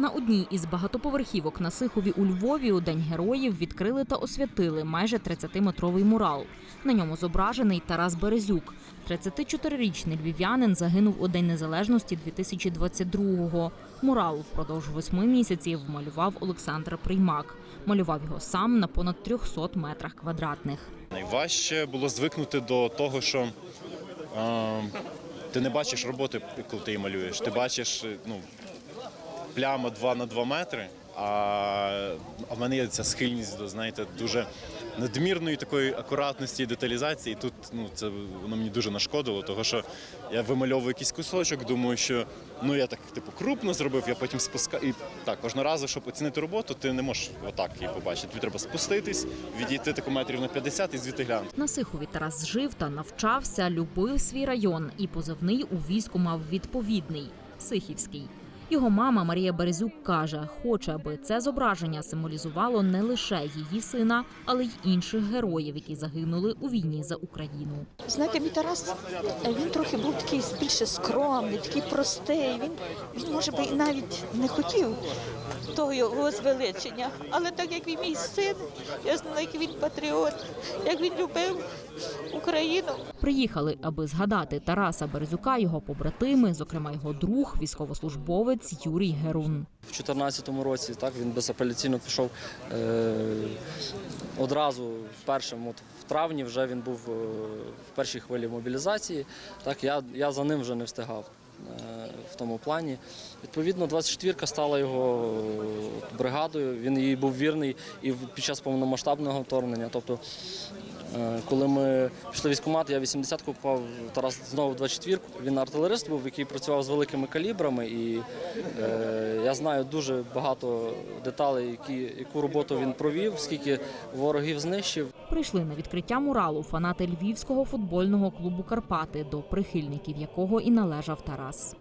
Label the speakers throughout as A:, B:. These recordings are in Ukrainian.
A: На одній із багатоповерхівок на Сихові у Львові у День героїв відкрили та освятили майже 30-метровий мурал. На ньому зображений Тарас Березюк. 34-річний львів'янин загинув у День Незалежності 2022-го. Мурал впродовж восьми місяців малював Олександр Приймак. Малював його сам на понад 300 метрах квадратних.
B: Найважче було звикнути до того, що е, ти не бачиш роботи, коли ти її малюєш. Ти бачиш ну, пляма 2 на 2 метри, а, в мене є ця схильність до знаєте, дуже надмірної такої акуратності і деталізації. І тут ну, це воно мені дуже нашкодило, тому що я вимальовую якийсь кусочок, думаю, що ну я так типу крупно зробив, я потім спускаю. І так, кожного разу, щоб оцінити роботу, ти не можеш отак її побачити. Тобі треба спуститись, відійти таку метрів на 50 і звідти глянути.
A: На Сихові Тарас жив та навчався, любив свій район і позивний у війську мав відповідний Сихівський. Його мама Марія Березюк каже, хоче, аби це зображення символізувало не лише її сина, але й інших героїв, які загинули у війні за Україну.
C: Знаєте, мій Тарас він трохи був такий більше скромний, такий простий. Він, він може би і навіть не хотів того його звеличення. Але так як він мій син, я знала, як він патріот, як він любив Україну.
A: Приїхали, аби згадати Тараса Березюка, його побратими, зокрема його друг, військовослужбовець Юрій Герун.
D: В 2014 році так він безапеляційно пішов е, одразу першим. От в травні вже він був е, в першій хвилі мобілізації. Так я, я за ним вже не встигав е, в тому плані. Відповідно, 24-ка стала його е, бригадою. Він їй був вірний і під час повномасштабного вторгнення. Тобто, коли ми пішли військкомат, я 80-ку попав, Тарас знову в 24-ку. Він артилерист був, який працював з великими калібрами, і е, я знаю дуже багато деталей, які, яку роботу він провів, скільки ворогів знищив.
A: Прийшли на відкриття муралу фанати львівського футбольного клубу Карпати, до прихильників якого і належав Тарас.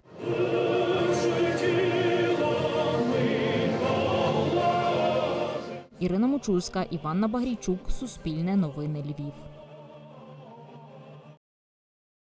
A: Ірина Мочульська, Іванна Багрійчук, Суспільне новини Львів.